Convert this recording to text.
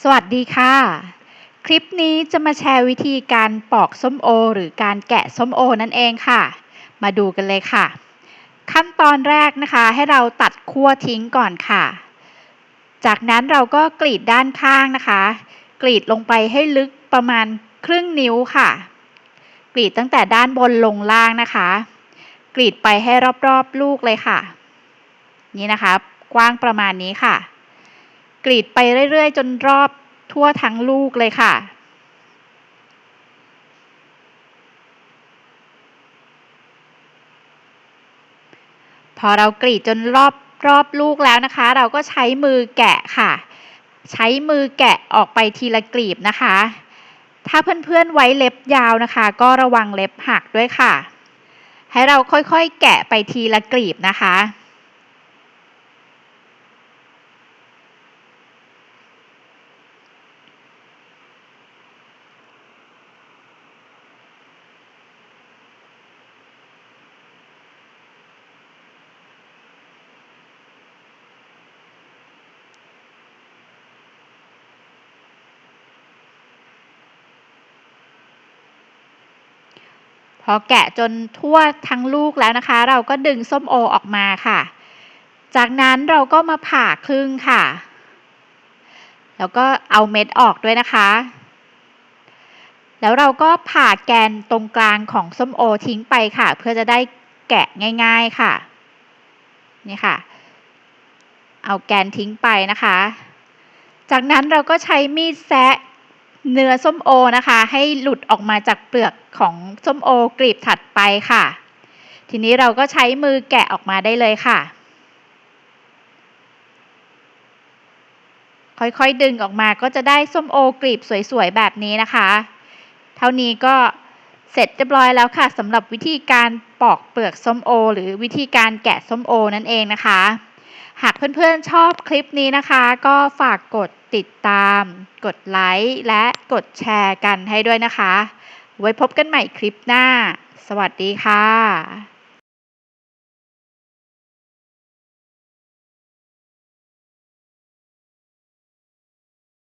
สวัสดีค่ะ คลิปนี้จะมาแชร์วิธีการปอกส้มโอ หรือการแกะส้มโอนั่นเองค่ะ มาดูกันเลยค่ะ ขั้นตอนแรกนะคะ ให้เราตัดขั้วทิ้งก่อนค่ะ จากนั้นเราก็กรีดด้านข้างนะคะ กรีดลงไปให้ลึกประมาณครึ่งนิ้วค่ะ กรีดตั้งแต่ด้านบนลงล่างนะคะ กรีดไปให้รอบๆลูกเลยค่ะ นี่นะคะ กว้างประมาณนี้ค่ะ กรีดไปเรื่อย ๆ จนรอบทั่วทั้งลูกเลยค่ะ พอเรากรีดจนรอบรอบลูกแล้วนะคะ เราก็ใช้มือแกะค่ะ ใช้มือแกะออกไปทีละกลีบนะคะ ถ้าเพื่อนๆไว้เล็บยาวนะคะ ก็ระวังเล็บหักด้วยค่ะ ให้เราค่อยๆแกะไปทีละกลีบนะคะ พอแกะจนทั่วทั้งลูกแล้วนะคะ เราก็ดึงส้มโอออกมาค่ะ จากนั้นเราก็มาผ่าครึ่งค่ะ แล้วก็เอาเม็ดออกด้วยนะคะ แล้วเราก็ผ่าแกนตรงกลางของส้มโอทิ้งไปค่ะ เพื่อจะได้แกะง่าย ๆค่ะ นี่ค่ะ เอาแกนทิ้งไปนะคะ จากนั้นเราก็ใช้มีดแซะ เนื้อส้มโอนะคะ ให้หลุดออกมาจากเปลือกของส้มโอกลีบถัดไปค่ะ ทีนี้เราก็ใช้มือแกะออกมาได้เลยค่ะ ค่อยๆดึงออกมาก็จะได้ส้มโอกลีบสวยๆแบบนี้นะคะ เท่านี้ก็เสร็จเรียบร้อยแล้วค่ะสำหรับวิธีการปอกเปลือกส้มโอ หรือวิธีการแกะส้มโอนั่นเองนะคะ หากเพื่อนๆชอบคลิปนี้นะคะ ก็ฝากกด ติดตาม กดไลค์และกดแชร์กันให้ด้วยนะคะ ไว้พบกันใหม่คลิปหน้า สวัสดีค่ะ